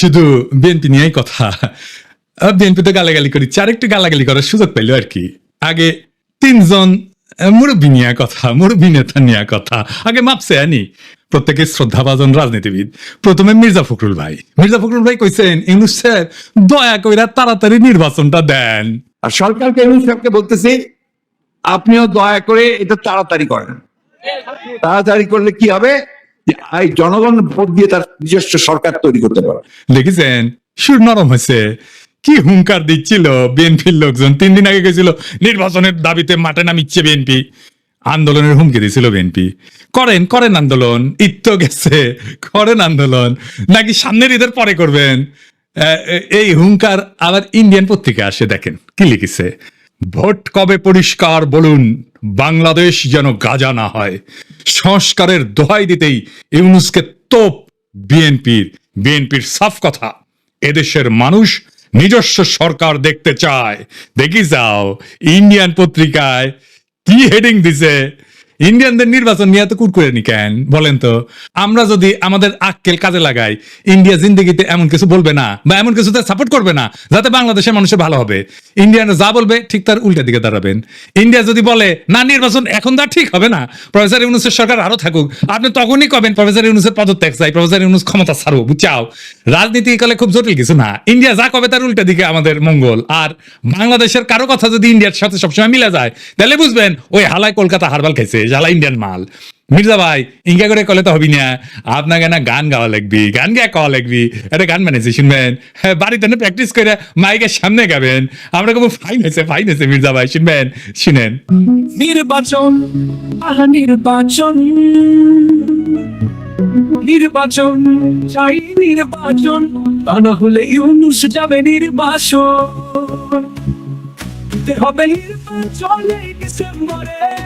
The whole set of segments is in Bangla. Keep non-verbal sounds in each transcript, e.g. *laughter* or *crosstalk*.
শুধু বিএনপি নিয়েই কথা। বিএনপি তো গালাগালি করি চার একটু গালাগালি করার সুযোগ পেল আর কি। আগে তিনজন মুরব্বী নিয়ে কথা, মুরব্বী নেতা নিয়ে কথা। আগে মাপছে আনি। প্রত্যেকে শ্রদ্ধাভাজন রাজনীতিবিদ। প্রথমে মির্জা ফখরুল ভাই। মির্জা ফখরুল ভাই কইছেন ইংলিশ স্যার দয়া কইরা তাড়াতাড়ি নির্বাচনটা দেন। আর সরকারকে ইউনুস সাহেবকে বলতেছি, আপনিও দয়া করে এটা তাড়াতাড়ি করেন। তাড়াতাড়ি করলে কি হবে? জনগণ ভোট দিয়ে তার নিজস্ব সরকার তৈরি করতে পারে। দেখেছেন? সুর নরম হয়েছে। কি হুঙ্কার দিচ্ছিল বিএনপির লোকজন। তিন দিন আগে গেছিল, নির্বাচনের দাবিতে মাঠে নামিচ্ছে বিএনপি। আন্দোলনের হুমকি দিয়েছিল বিএনপি। করেন করেন আন্দোলন। তো গেছে, করেন আন্দোলন। নাকি সামনের ঈদের পরে করবেন? এই হুঙ্কার আবার ইন্ডিয়ান পত্রিকা আসে, দেখেন। কি লিখেছে? ভোট কবে পরিষ্কার বলুন। বাংলাদেশ যেন গাজা না হয়। সংস্কারের দোহাই দিতেই ইউনুসকে তোপ বিএনপির বিএনপির সাফ কথা। এদেশের মানুষ নিজস্ব সরকার দেখতে চায়। দেখি যাও ইন্ডিয়ান পত্রিকায় কি হেডিং দিছে? ইন্ডিয়ানদের নির্বাচন নিয়ে এত কুরকুরে নি কেন? বলেন তো। আমরা যদি আমাদের আক্কেল কাজে লাগাই, ইন্ডিয়া জিন্দগিতে এমন কিছু বলবে না, বা এমন কিছুতে সাপোর্ট করবে না, যাতে বাংলাদেশের মানুষের ভালো হবে। ইন্ডিয়ানরা যা বলবে, ঠিক তার উল্টা দিকে দাঁড়াবেন। ইন্ডিয়া যদি বলে, না, নির্বাচন এখন তার ঠিক হবে না, প্রফেসর ইউনুসের সরকার আরও থাকুক। আপনি তখনই কবেন, প্রফেসর ইউনুসের পদত্যাগ চাই, প্রফেসর ইউনুস ক্ষমতা ছাড়বো বুঝাও। রাজনীতি কালে খুব জটিল কিছু না। ইন্ডিয়া যা কবে তার উল্টা দিকে আমাদের মঙ্গল। আর বাংলাদেশের কারও কথা যদি ইন্ডিয়ার সাথে সবসময় মিলে যায়, তাহলে বুঝবেন, ওই হালায় কলকাতা হারবাল খাইছে। জ্বালা ইন্ডিয়ান মাল। মির্জা ভাই ইঙ্গা করে কলে তো হবি না। আপনাকে না গান গাওয়া লাগবি, গান গেয়ে কওয়া লাগবি। একটা গান বানিয়েছি শুনবেন? হ্যাঁ বাড়িতে না প্র্যাকটিস করে মাইকের সামনে গাবেন। আমরা কেমন ফাইন হয়েছে ফাইন হয়েছে মির্জা ভাই, শুনবেন? শুনেন। নির্বাচন নির্বাচন। নির্বাচন, চাই নির্বাচন। তা না হলে ইউনুস যাবে নির্বাচন। হবে নির্বাচন ডিসেম্বরে।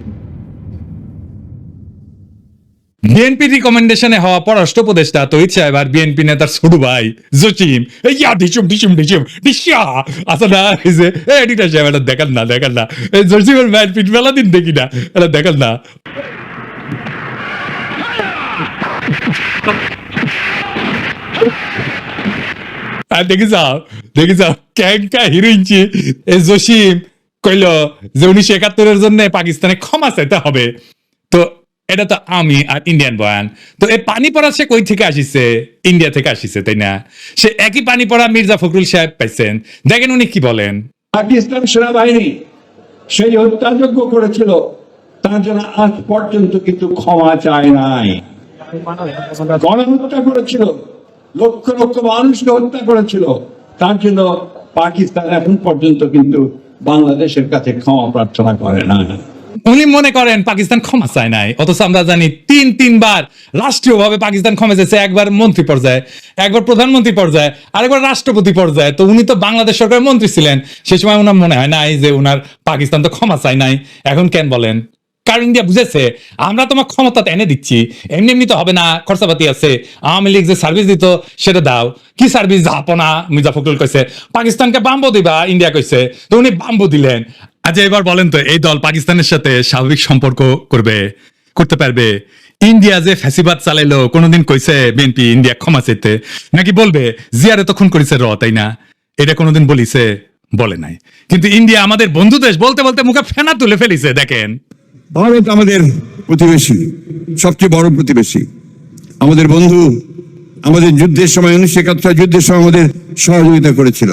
বিএনপি রিকমেন্ডেশনে হওয়া পররাষ্ট্র উপদেষ্টা তহিদ সাহেব আর বিএনপি নেতার ছোট ভাই জচিম এই ইয়া ডিচুম ডিচুম ডিসিয়া। আচ্ছা না, এই এডিটার সাহেব, এটা না, দেখান না। এই জসিমের ম্যান পিট মেলা দিন দেখি না, এটা দেখান না। আর দেখি যাও দেখি যাও ক্যাংকা এই জসিম কইল যে উনিশশো একাত্তরের জন্য পাকিস্তানে ক্ষমা চাইতে হবে। তো এটা তো আমি আর ইন্ডিয়ান বয়ান তো এই পানি পড়া সে কই থেকে আসিছে? ইন্ডিয়া থেকে আসিছে, তাই না? সে একই পানি পড়া মির্জা ফখরুল সাহেব পাইছেন। দেখেন উনি কি বলেন। পাকিস্তান সেনাবাহিনী সেই হত্যাযজ্ঞ করেছিল। তার জন্য আজ পর্যন্ত কিন্তু ক্ষমা চায় নাই। গণহত্যা করেছিল। লক্ষ লক্ষ মানুষকে হত্যা করেছিল। তার জন্য পাকিস্তান এখন পর্যন্ত কিন্তু বাংলাদেশের কাছে ক্ষমা প্রার্থনা করে না উনি মনে করেন পাকিস্তান ক্ষমা চায় নাই। অথচ আমরা জানি তিন, তিনবার রাষ্ট্রীয়ভাবে পাকিস্তান ক্ষমা চেয়েছে, একবার মন্ত্রী পর্যায়ে, একবার প্রধানমন্ত্রী পর্যায়ে, আরেকবার রাষ্ট্রপতি পর্যায়ে। তো উনি তো বাংলাদেশ সরকারের মন্ত্রী ছিলেন। সে সময় ওনার মনে হয় নাই যে ওনার পাকিস্তান তো ক্ষমা চায় নাই। এখন কেন বলেন? কারণ ইন্ডিয়া বুঝেছে? আমরা তোমার ক্ষমতা এনে দিচ্ছি। এমনি এমনি তো হবে না, খরচাপাতি আছে। আওয়ামী লীগ যে সার্ভিস দিত, সেটা দাও। কি সার্ভিস যাপনা মির্জা ফখরুল কইছে, পাকিস্তানকে বাম্বো দিবা, ইন্ডিয়া কইছে। তো উনি বাম্বো দিলেন। আচ্ছা এবার বলেন তো, এই দল পাকিস্তানের সাথে স্বাভাবিক সম্পর্ক করবে, করতে পারবে? ইন্ডিয়া যে ফ্যাসিবাদ চালাইলো, কোনোদিন কইছে বিএনপি ইন্ডিয়া ক্ষমা চাইতে? নাকি বলবে, জিয়ারে তখন করেছে র, তাই না? এটা কোনোদিন বলিছে, বলে নাই। কিন্তু ইন্ডিয়া আমাদের বন্ধু দেশ, বলতে বলতে মুখে ফেনা তুলে ফেলিছে, দেখেন। ভারত আমাদের প্রতিবেশী, সবচেয়ে বড় প্রতিবেশী। আমাদের বন্ধু, আমাদের যুদ্ধের সময়, উনিশশো একাত্তর যুদ্ধের সময় আমাদের সহযোগিতা করেছিল।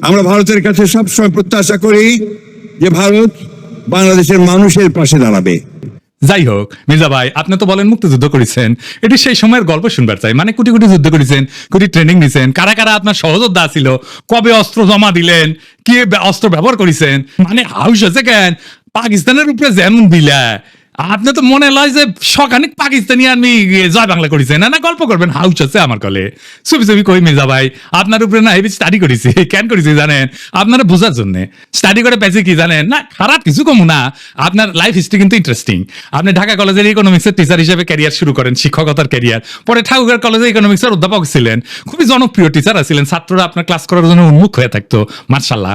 আমরা ভারতের কাছে সবসময় প্রত্যাশা করি যে ভারত বাংলাদেশের মানুষের পাশে দাঁড়াবে। যাই হোক, মির্জা ভাই, আপনি তো বলেন মুক্তিযুদ্ধ করেছেন। এটি সেই সময়ের গল্প শুনবার চাই। মানে কোটি কোটি যুদ্ধ করেছেন, কোটি ট্রেনিং নিছেন। কারা কারা আপনার সহযোদ্ধা ছিল কবে অস্ত্র জমা দিলেন? কি অস্ত্র ব্যবহার করেছেন? মানে হাউস আছে কেন? পাকিস্তানের উপরে যেমন বিলা আপনি তো মনে লয় যে সখানিক পাকিস্তানি আমি জয় বাংলা করেছে। না না, গল্প করবেন। হাউস আছে আমার কলে। ছবি ছবি কই মির্জা ভাই? আপনার উপরে না হেবি স্টাডি করেছি। কেন করেছি জানেন? আপনারা বোঝার জন্য। স্টাডি করে পেয়েছি কি জানেন? না, খারাপ কিছু কমু না। আপনার লাইফ হিস্ট্রি কিন্তু ইন্টারেস্টিং আপনি ঢাকা কলেজের ইকোনমিক্সের টিচার হিসেবে ক্যারিয়ার শুরু করেন, শিক্ষকতার ক্যারিয়ার পরে ঠাকুরগাঁও কলেজে ইকোনমিক্সের অধ্যাপক ছিলেন। খুবই জনপ্রিয় টিচার ছিলেন ছাত্ররা আপনার ক্লাস করার জন্য উন্মুখ হয়ে থাকতো মার্শাল্লাহ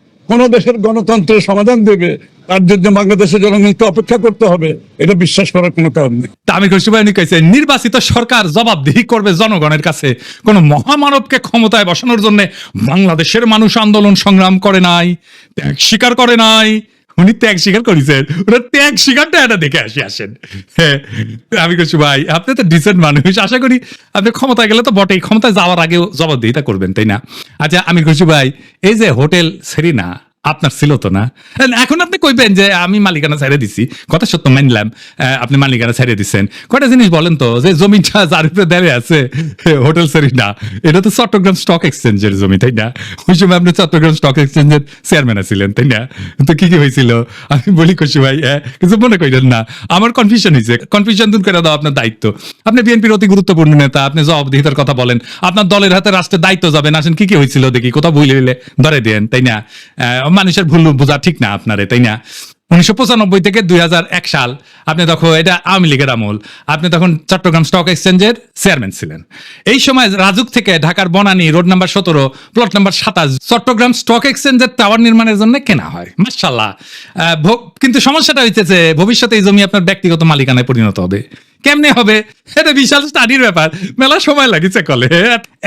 কোন দেশের গণতন্ত্রের সমাধান দেবে, তার জন্য বাংলাদেশের জনগণকে অপেক্ষা করতে হবে, এটা বিশ্বাস করার কোনো কারণ নেই। তা আমি খুশি ভাই কইছে, নির্বাচিত সরকার জবাবদিহি করবে জনগণের কাছে। কোন মহামানবকে ক্ষমতায় বসানোর জন্য বাংলাদেশের মানুষ আন্দোলন সংগ্রাম করে নাই, ত্যাগ স্বীকার করে নাই উনি ত্যাগ স্বীকার করেছেন। ওনার ত্যাগ স্বীকারটা এটা দেখে আসি আসেন। হ্যাঁ, আমি কইছি ভাই আপনি তো ডিসেন্ট মানুষ আশা করি আপনি ক্ষমতায় গেলে তো বটেই ক্ষমতায় যাওয়ার আগেও জবাবদিহিতা করবেন তাই না? আচ্ছা আমি কইছি ভাই এই যে হোটেল সেরিনা আপনার ছিল তো না? এখন আপনি কইবেন যে আমি মালিকানা ছেড়ে দিছি। কথা সত্য মানলাম। আপনি মালিকানা ছেড়ে দিচ্ছেন কয়টা জিনিস বলেন তো? যে জমিটা *laughs* যার উপরে দেবে আছে হোটেল সেরিনা এটা তো চট্টগ্রাম স্টক এক্সচেঞ্জের জমি, তাই না? ওই সময় আপনি চট্টগ্রাম স্টক এক্সচেঞ্জের চেয়ারম্যান ছিলেন তাই না? তো কি কি হয়েছিল? আমি বলি খুশি ভাই কিছু মনে করেন না। আমার কনফিউশন হয়েছে কনফিউশন দূর করে দাও আপনার দায়িত্ব। আপনি বিএনপির অতি গুরুত্বপূর্ণ নেতা, আপনি জবাবদিহিতার কথা বলেন। আপনার দলের হাতে রাষ্ট্রের দায়িত্ব যাবেন আসেন, কি কি হয়েছিল দেখি, কোথাও গেলে ধরে দেন, তাই না? মানুষের ভুল বোঝা ঠিক না আপনারে, তাই না? উনিশশো পঁচানব্বই থেকে দুই সাল, আপনি তখন, এটা আওয়ামী লীগের আমল, আপনি তখন চট্টগ্রাম স্টক এক্সচেঞ্জের চেয়ারম্যান ছিলেন। এই সময় রাজুক থেকে ঢাকার বনানী, রোড নাম্বার সতেরো, প্লট নাম্বার সাতাশ, চট্টগ্রাম স্টক এক্সচেঞ্জের টাওয়ার নির্মাণের জন্য কেনা হয়। মার্শাল্লাহ কিন্তু সমস্যাটা হইতেছে, ভবিষ্যতে এই জমি আপনার ব্যক্তিগত মালিকানায় পরিণত হবে। কেমনে হবে? এটা বিশাল স্টাডির ব্যাপার। মেলা সময় লাগিছে কলে।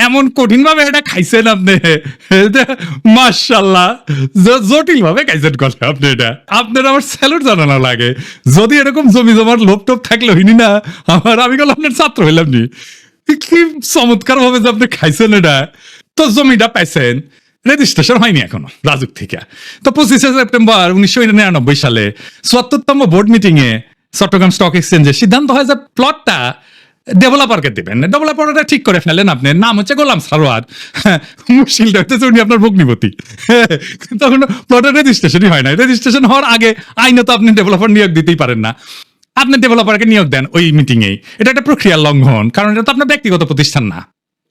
এমন কঠিন ভাবে এটা খাইছেন আপনি। মার্শাল্লাহ জটিল ভাবে খাইছেন কলে আপনি এটা। আপনার আমার স্যালুট জানানো লাগে। যদি এরকম জমি জমার লোভ টোপ থাকলে হইনি না, আমার, আমি গেল আপনার ছাত্র হইলাম নি। কি চমৎকার ভাবে যে আপনি খাইছেন এটা। তো জমিটা পাইছেন। রেজিস্ট্রেশন হয়নি এখনও, রাজুক থেকে। তো পঁচিশে সেপ্টেম্বর উনিশশো নিরানব্বই সালে চুয়াত্তরতম বোর্ড মিটিং এ চট্টগ্রাম স্টক এক্সচেঞ্জে সিদ্ধান্ত হয় যে প্লটটা ডেভেলপারকে দেবেন। ডেভেলপারটা ঠিক করে ফেলেন আপনি। নাম হচ্ছে গোলাম সারোয়ার। মুশকিলটা হচ্ছে উনি আপনার ভগ্নিপতি। তখন প্লটের রেজিস্ট্রেশনই হয় না রেজিস্ট্রেশন হওয়ার আগে আইনত আপনি ডেভেলপার নিয়োগ দিতেই পারেন না। আপনি ডেভেলপারকে নিয়োগ দেন ওই মিটিং এ এটা একটা প্রক্রিয়ার লঙ্ঘন, কারণ এটা তো আপনার ব্যক্তিগত প্রতিষ্ঠান না।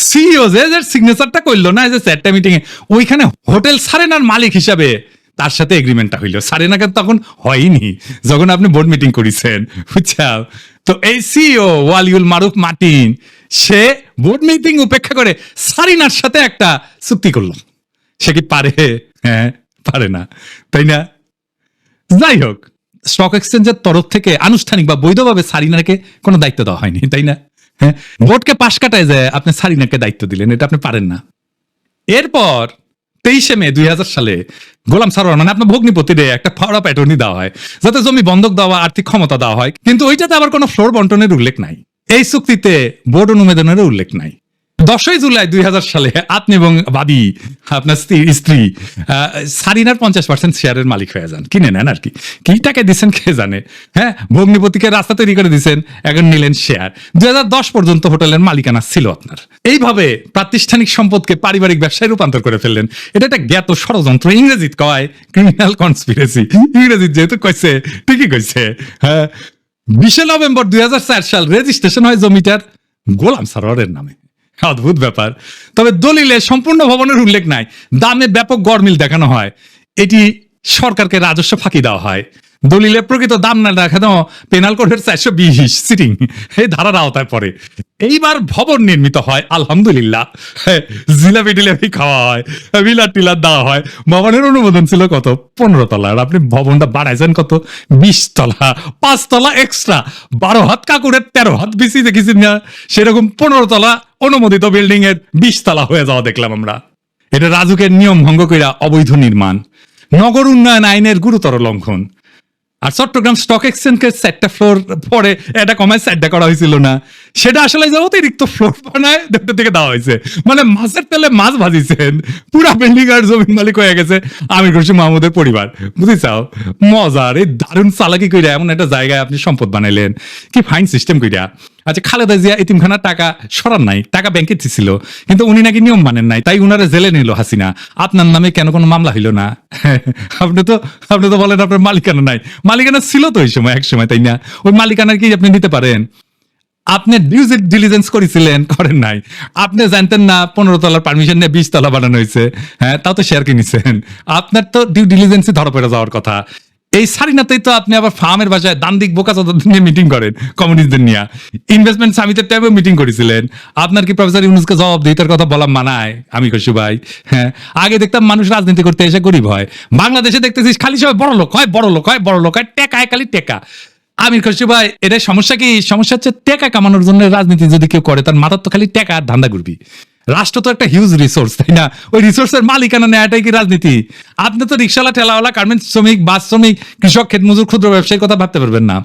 সিইও যে সিগনেচারটা করল না যে মিটিং এ ওইখানে হোটেল সারেনার মালিক হিসাবে তার সাথে এগ্রিমেন্টটা হইল। সারিনাকে তখন হয়নি, যখন আপনি বোর্ড মিটিং করেছেন, বুঝছাও? তো এই সিও ওয়ালিউল মারুফ মার্টিন, সে বোর্ড মিটিং উপেক্ষা করে সারিনার সাথে একটা চুক্তি করল। সে কি পারে? হ্যাঁ পারে না। তাই না? যাই হোক স্টক এক্সচেঞ্জের তরফ থেকে আনুষ্ঠানিক বা বৈধভাবে সারিনাকে কোনো দায়িত্ব দেওয়া হয়নি, তাই না? হ্যাঁ? বোর্ডকে পাশ কাটায় যায় আপনি সারিনাকে দায়িত্ব দিলেন, এটা আপনি পারেন না। এরপর তেইশে মে দুই হাজার সালে গোলাম সারোয়ার মানে আপনার ভগ্নিপতিরে একটা ফাওড়া প্যাটর্নি দেওয়া হয়, যাতে জমি বন্ধক দেওয়া, আর্থিক ক্ষমতা দেওয়া হয়। কিন্তু ওইটাতে আবার কোনো ফ্লোর বন্টনের উল্লেখ নাই। এই চুক্তিতে বোর্ড অনুমোদনেরও উল্লেখ নাই। দশই জুলাই দুই হাজার সালে আপনি এবং ভাবি আপনার স্ত্রী স্ত্রী সারিনার পঞ্চাশ পার্সেন্ট শেয়ারের মালিক হয়ে যান। কিনে নেন আর কি। কি দিচ্ছেন কে জানে? হ্যাঁ? ভগ্নিপতিকে রাস্তা তৈরি করে দিচ্ছেন এখন নিলেন শেয়ার দুই পর্যন্ত হোটেলের মালিকানা ছিল আপনার। এইভাবে প্রাতিষ্ঠানিক সম্পদকে পারিবারিক ব্যবসায় রূপান্তর করে ফেললেন। এটা একটা জ্ঞাত ষড়যন্ত্র, ইংরেজিত কয় ক্রিমিনাল কনস্পিরেসি ইংরেজিত যেহেতু কইছে, ঠিকই কইছে হ্যাঁ? বিশে নভেম্বর দুই হাজার চার সাল রেজিস্ট্রেশন হয় জমিটার গোলাম সারোয়ারের নামে। অদ্ভুত ব্যাপার। তবে দলিলে সম্পূর্ণ ভবনের উল্লেখ নাই। দামে ব্যাপক গড়মিল দেখানো হয়। এটি সরকারকে রাজস্ব ফাঁকি দেওয়া হয়। দলিলে প্রকৃত দাম না দেখানো পেনাল কোডের চারশো বিশ সিটিং এই ধারার আওতায় পড়ে। এইবার ভবন নির্মিত হয় আলহামদুলিল্লাহ। হ্যাঁ, জিলাপি টিলাপি খাওয়া হয় বিলার টিলার দেওয়া হয়। ভবনের অনুমোদন ছিল কত? পনেরো তলার আপনি ভবনটা বাড়াইছেন কত? বিশ তলা পাঁচ তলা এক্সট্রা বারো হাত কাকুরের তেরো হাত বেশি দেখেছি না। সেরকম পনেরো তলা অনুমোদিত বিল্ডিং এর বিশ তলা হয়ে যাওয়া দেখলাম আমরা। এটা রাজুকের নিয়ম ভঙ্গ কইরা অবৈধ নির্মাণ। নগর উন্নয়ন আইনের গুরুতর লঙ্ঘন। আর চট্টগ্রাম স্টক এক্সচেঞ্জের চারটা ফ্লোর পরে এটা কমায় চারটা করা হয়েছিল না। সেটা আসলে যে অতিরিক্ত ফ্লোর বানায় দেখতে থেকে দেওয়া হয়েছে। মানে মাছের তেলে মাছ ভাজিছেন, পুরা বিল্ডিং আর জমির মালিক হয়ে গেছে আমির খুশি মাহমুদের পরিবার। বুঝেছাও? মজার, এই দারুণ চালাকি কইরা এমন একটা জায়গায় আপনি সম্পদ বানাইলেন। কি ফাইন সিস্টেম কইরা। আচ্ছা খালেদা জিয়া এতিমখানার টাকা সরার নাই, টাকা ব্যাংকে ছিল কিন্তু উনি নাকি নিয়ম মানেন নাই, তাই উনারা জেলে নিল হাসিনা। আপনার নামে কেন কোনো মামলা হইল না? *laughs* আপনি তো আপনি তো বলেন আপনার মালিকানা নাই। মালিকানা ছিল তো ওই সময়, এক সময়, তাই না? ওই মালিকানা কি আপনি দিতে পারেন? আপনি ডিউ ডিলিজেন্স করেছিলেন, করেন নাই। আপনি জানতেন না, পনেরো তলার পারমিশন নিয়ে বিশ তলা বানানো হয়েছে। হ্যাঁ তাও তো শেয়ার কিনেছেন। আপনার তো ডিউ ডিলিজেন্সই ধরা পড়ে যাওয়ার কথা। এই সারিনাতেই তো আপনি আবার ফার্মের বাসায় দান দিক বোকা চোদাদের নিয়ে মিটিং করেন কমিউনিস্টদের নিয়ে। ইনভেস্টমেন্ট সামিটের টাইমে মিটিং করেছিলেন। আপনার কি প্রফেসর ইউনুসকে জবাব দিতার কথা বলা মানায়? আমি কসু ভাই হ্যাঁ আগে দেখতাম মানুষ রাজনীতি করতে এসে গরিব হয়। বাংলাদেশে দেখতেছিস খালি সবাই বড় লোক হয়, বড় লোক হয়, বড় লোক হয়, টেকায় খালি টেকা। আমির খসরু ভাই এটা সমস্যা কি? সমস্যা হচ্ছে টেকা কামানোর জন্য রাজনীতি যদি কেউ করে, তার মাথার তো খালি টেকা আর ধান্দা ঘুরবি। রাষ্ট্র তো একটা হিউজ রিসোর্স তাই না? ওই রিসোর্সের মালিকানা নেওয়াটাই কি রাজনীতি? আপনি তো রিক্সাওয়ালা, ঠেলাওয়ালা গার্মেন্টস শ্রমিক বাস শ্রমিক, কৃষক, ক্ষেত মজুর, ক্ষুদ্র ব্যবসায়ীর কথা ভাবতে পারবেন না।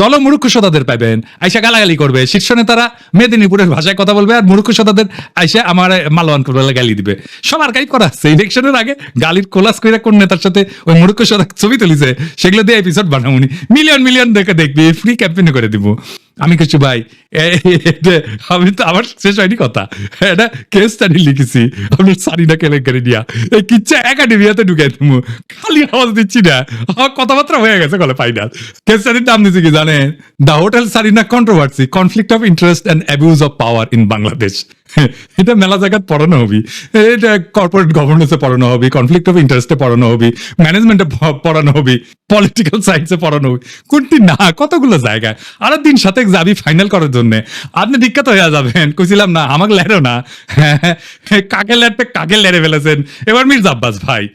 দল মূর্খ সদাদের পাবেন আইসা গালাগালি করবে। শীর্ষ নেতারা মেদিনীপুরের ভাষায় কথা বলবে আর মূর্খ সদাদের আইসা আমার মালওয়ান করবে গালি দিবে। সব আর্কাইভ করা আছে। ইলেকশনের আগে গালির কোলাস করে কোন নেতার সাথে ওই মূর্খ সদা ছবি তুলিছে, সেগুলো দিয়ে এপিসোড বানাবনি মিলিয়ন মিলিয়ন দেখে দেখবি ফ্রি ক্যাম্পেইন করে দিব। আমি কিছু ভাই আমি তো, আমার শেষ হয়নি কথা। এটা কেস স্টাডি লিখেছি। আপনার সারিনা কেলেঙ্কারি দিয়া এই কিচ্ছা একাডেমিয়াতে ঢুকাই তুমি খালি আওয়াজ দিচ্ছি না। আমার কথাবার্তা হয়ে গেছে গলে পাই না কেস স্টাডির নাম দিচ্ছি কি জানেন? The hotel Sarina controversy conflict of interest and abuse of power in Bangladesh এটা মেলা জায়গায় পড়ানো হবি। এটা কর্পোরেট গভর্নেন্সে পড়ানো হবি কনফ্লিক্ট অফ ইন্টারেস্টে পড়ানো হবি ম্যানেজমেন্টে পড়ানো হবি পলিটিক্যাল সায়েন্সে পড়ানো হবি। কোনটি না, কতগুলো জায়গায়। আর দিন সাথে যাবি ফাইনাল করার জন্য। আপনি বিখ্যাত হয়ে যাবেন। কইছিলাম না, আমাকে লেরো না। *laughs* কাকে লেরতে কাকে লেরে ফেলেছেন? এবার মির্জা আব্বাস ভাই।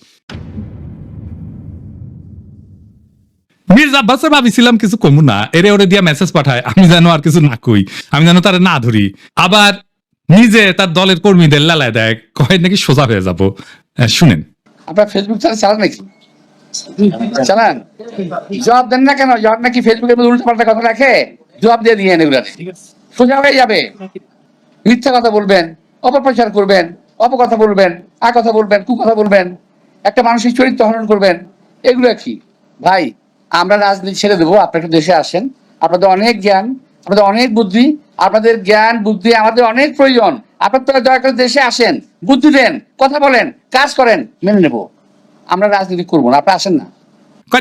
মির্জা আব্বাসের ভাবিছিলাম কিছু কমু না। এরে ওরে দিয়া মেসেজ পাঠায়। আমি যেন আর কিছু না কই। আমি যেন তার না ধরি। আবার নিজে তার দলের কর্মীদের লালায় দেয়, কয় নাকি সোজা হয়ে যাব। শুনেন। আপনার ফেসবুক চালান চালান নাকি? চালান? জবাব দেন না কেন? জবাব নাকি ফেসবুকের মধ্যে উল্টো পাল্টা কথা রাখে? জবাব দিয়ে দিয়ে এগুলা সোজা হয়ে যাবে। মিথ্যা কথা বলবেন, অপপ্রচার করবেন, অপকথা বলবেন আ কথা বলবেন কু কথা বলবেন, একটা মানসিক চরিত্র হরণ করবেন, এগুলো কি? ভাই, আমরা রাজনীতি ছেড়ে দেবো, আপনার একটু দেশে আসেন। আপনাদের অনেক জ্ঞান, আপনাদের অনেক বুদ্ধি আপনাদের জ্ঞান, বুদ্ধি আমাদের অনেক প্রয়োজন। আপনার দয়া করে দেশে আসেন, বুদ্ধি দেন, কথা বলেন, কাজ করেন, মেনে নেব। আমরা রাজনীতি করব না, আপনি আসেন না।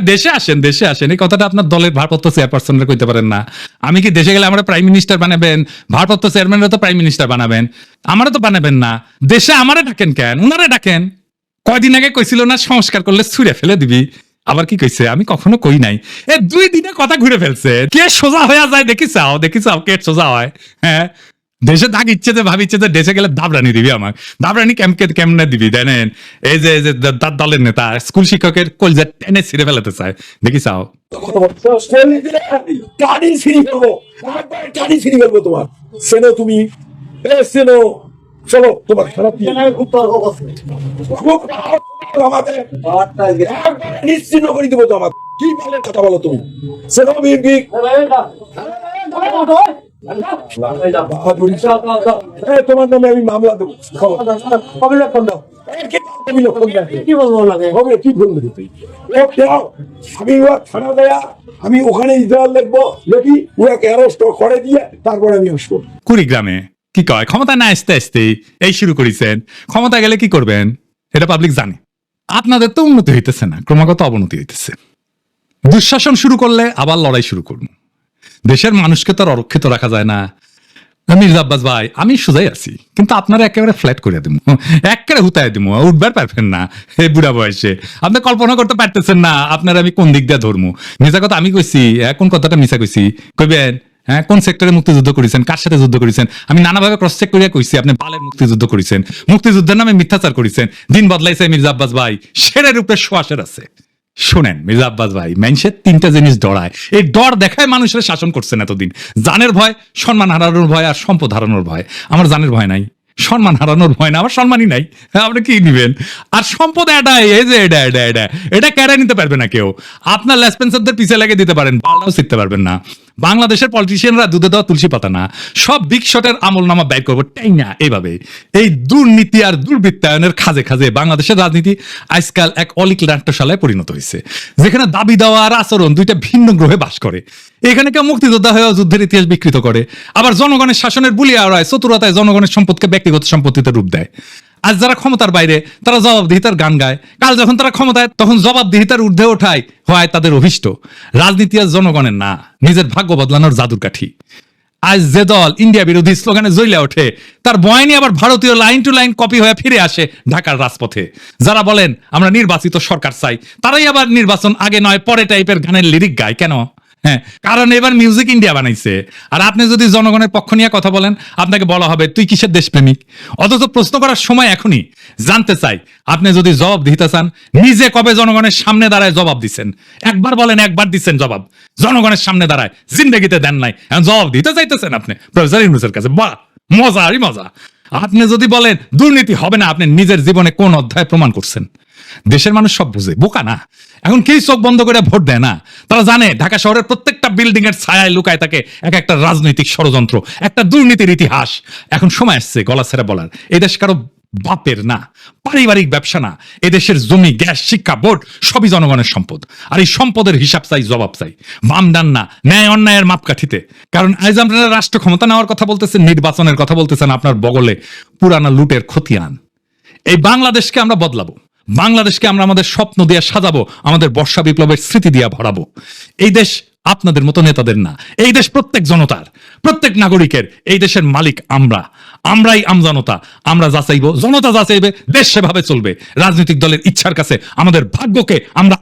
দেশে আসেন দেশে আসেন, এই কথাটা আপনার দলের ভারপ্রাপ্ত চেয়ারপারসনরা কইতে পারেন না। আমি কি দেশে গেলে আমরা প্রাইম মিনিস্টার বানাবেন? ভারপ্রাপ্ত চেয়ারম্যানরা তো প্রাইম মিনিস্টার বানাবেন। আমারও তো বানাবেন না। দেশে আমারে ডাকেন কেন? উনারে ডাকেন। কয়দিন আগে কইছিল না, সংস্কার করলে ছুঁড়ে ফেলে দিবি। আবার কি কইছে? আমি কখনো কই নাই। এ দুই দিনে কথা ঘুরে ফেলছে। কে সোজা হয়ে যায় দেখি চাও দেখি চাও কে সোজা হয়। হ্যাঁ? দেশে দাগ ইচ্ছে যে ভাবিচ্ছে যে দেশে গেলে দাবরানি দিবি আমার দাবরানি কেমকে কেমনে দিবি জানেন? এই যে এই যে দ- দলের নেতা স্কুল শিক্ষকের কলজা টেনে ছিঁড়ে ফেলাতে চায়। দেখি চাও। টানি ছিঁড়ি ফেলব। একবার ছিঁড়ি ফেলব তোমার। সেনো তুমি। সেনো চলো তোমার খারাপ খুব নিশ্চিন্ন করে দেবো তো আমার কি কথা বলো তুমি? সেনো বিরগি তোমার নামে আমি মামলা দেবো। আমি ও ওখানে ইসরায়েল লিখব লিখি অ্যারেস্ট করে দিয়ে তারপরে আমি আসব। কুড়িগ্রামে কি কয়? ক্ষমতা না আসতে আসতে এই শুরু করেছেন। ক্ষমতা গেলে কি করবেন? এটা পাবলিক জানে। আপনাদের তো উন্নতি হইতেছে না, ক্রমাগত অবনতি হইতেছে। দুঃশাসন শুরু করলে আবার লড়াই শুরু করব। দেশের মানুষকে তো অরক্ষিত রাখা যায় না। মির্জা আব্বাস ভাই, আমি সোজাই আছি, কিন্তু আপনারা একেবারে ফ্ল্যাট করে দিব একেবারে হুতায় দিব উঠবার পারবেন না এই বুড়া বয়সে। আপনি কল্পনা করতে পারতেছেন না, আপনারা আমি কোন দিক দিয়ে ধরবো মিশা কথা আমি কইছি কোন কথাটা মিশা কইছি? কইবেন হ্যাঁ কোন সেক্টরে মুক্তিযুদ্ধ করেছেন? কার সাথে যুদ্ধ করেছেন? আমি নানাভাবে ক্রস চেক করিয়া কইছি, আপনি বালের মুক্তিযুদ্ধ করেছেন। মুক্তিযুদ্ধের নামে মিথ্যাচার করেছেন। দিন বদলাইছে মির্জা আব্বাস ভাই। সেরের উপরে শোয়াশের আছে। শোনেন, মির্জা আব্বাস ভাই, মানুষের তিনটা জিনিস ডরায়। এই ডর দেখায় মানুষের শাসন করছেন এতদিন। জানের ভয়, সম্মান হারানোর ভয় আর সম্পদ হারানোর ভয়। আমার জানের ভয় নাই। সম্মান হারানোর ভয় না আমার সম্মানই নাই। হ্যাঁ, আপনি কি নিবেন? আর সম্পদ এটাই এই যে এটা এটা এটা এটা কেড়ে নিতে পারবে না কেউ। আপনার লেসপেন্সারদের পিছিয়ে লেগে দিতে পারেন বাংলাও শিখতে পারবেন না। বাংলাদেশের পলিটিশিয়ানরা দুধে দেওয়া তুলসী পাতা না। সব বিগ শটের আমল নামা ব্যয় করব তাই না এইভাবে। এই দুর্নীতি আর দুর্বৃত্তায়নের খাজে খাজে বাংলাদেশের রাজনীতি আজকাল এক অলিক নাট্যশালায় পরিণত হয়েছে। যেখানে দাবি দেওয়া আর আচরণ দুইটা ভিন্ন গ্রহে বাস করে। এখানে কেউ মুক্তিযোদ্ধা হয়েও যুদ্ধের ইতিহাস বিকৃত করে। আবার জনগণের শাসনের বুলি আড়ায় চতুরতায় জনগণের সম্পদকে ব্যক্তিগত সম্পত্তিতে রূপ দেয়। আজ যারা ক্ষমতার বাইরে, তারা জবাবদিহিতার গান গায়। কাল যখন তারা ক্ষমতায়, তখন জবাবদিহিতার ঊর্ধ্বে ওঠায়, হয় তাদের অভিষ্ট। রাজনীতি আর জনগণের না, নিজের ভাগ্য বদলানোর জাদুর কাঠি। আজ যে দল ইন্ডিয়া বিরোধী স্লোগানে জ্বলে ওঠে, তার বয়ানি আবার ভারতীয় লাইন টু লাইন কপি হয়ে ফিরে আসে ঢাকার রাজপথে। যারা বলেন, আমরা নির্বাচিত সরকার চাই, তারাই আবার নির্বাচন আগে নয়, পরে টাইপের গানের লিরিক গায়। কেন? হ্যাঁ কারণ এবার মিউজিক ইন্ডিয়া বানাইছে। আর আপনি যদি জনগণের পক্ষ নিয়ে কথা বলেন, আপনাকে বলা হবে, তুই কিসের দেশপ্রেমিক? অথচ প্রশ্ন করার সময় এখনই জানতে চাই, আপনি যদি জবাব দিতে চান, নিজে কবে জনগণের সামনে দাঁড়ায় জবাব দিচ্ছেন? একবার বলেন, একবার দিচ্ছেন জবাব। জনগণের সামনে দাঁড়ায়, জিন্দগিতে দেন নাই। জবাব দিতে চাইতেছেন আপনি। প্রফেসর ইউনুসের কাছে, বাহ মজা আরই মজা। আপনি যদি বলেন, দুর্নীতি হবে না, আপনি নিজের জীবনে কোন অধ্যায় প্রমাণ করছেন? দেশের মানুষ সব বুঝে, বোকা না? এখন কেউ চোখ বন্ধ করে ভোট দেয় না? তারা জানে, ঢাকা শহরের প্রত্যেকটা বিল্ডিং এর ছায়ায় লুকায় থাকে এক একটা রাজনৈতিক ষড়যন্ত্র, একটা দুর্নীতির ইতিহাস। এখন সময় আসছে গলা ছেড়ে বলার। এই দেশ কারও বাপের না, পারিবারিক ব্যবসা না, এদেশের জমি, গ্যাস, শিক্ষা, বোর্ড, সবই জনগণের সম্পদ। আর এই সম্পদের হিসাব চাই, জবাব চাই। বাম ডান না, ন্যায় অন্যায়ের মাপকাঠিতে। কারণ আজ আপনারা রাষ্ট্র ক্ষমতা নেওয়ার কথা বলতেছেন নির্বাচনের কথা বলতেছেন আপনার বগলে পুরানা লুটের খতিয়ান এই বাংলাদেশকে আমরা বদলাবো। বাংলাদেশকে আমরা আমাদের স্বপ্ন দিয়ে সাজাবো, আমাদের বর্ষা বিপ্লবের স্মৃতি দিয়ে ভরাবো। এই দেশ আপনাদের মতো নেতাদের না। এই দেশ প্রত্যেক জনতার, প্রত্যেক নাগরিকের, এই দেশের মালিক আমরা। আমরাই আম জনতা আমরা যাচাইবো জনতা যাচাইবে দেশ সেভাবে চলবে। রাজনৈতিক দলের ইচ্ছার কাছে, আমাদের ভাগ্যকে আমরা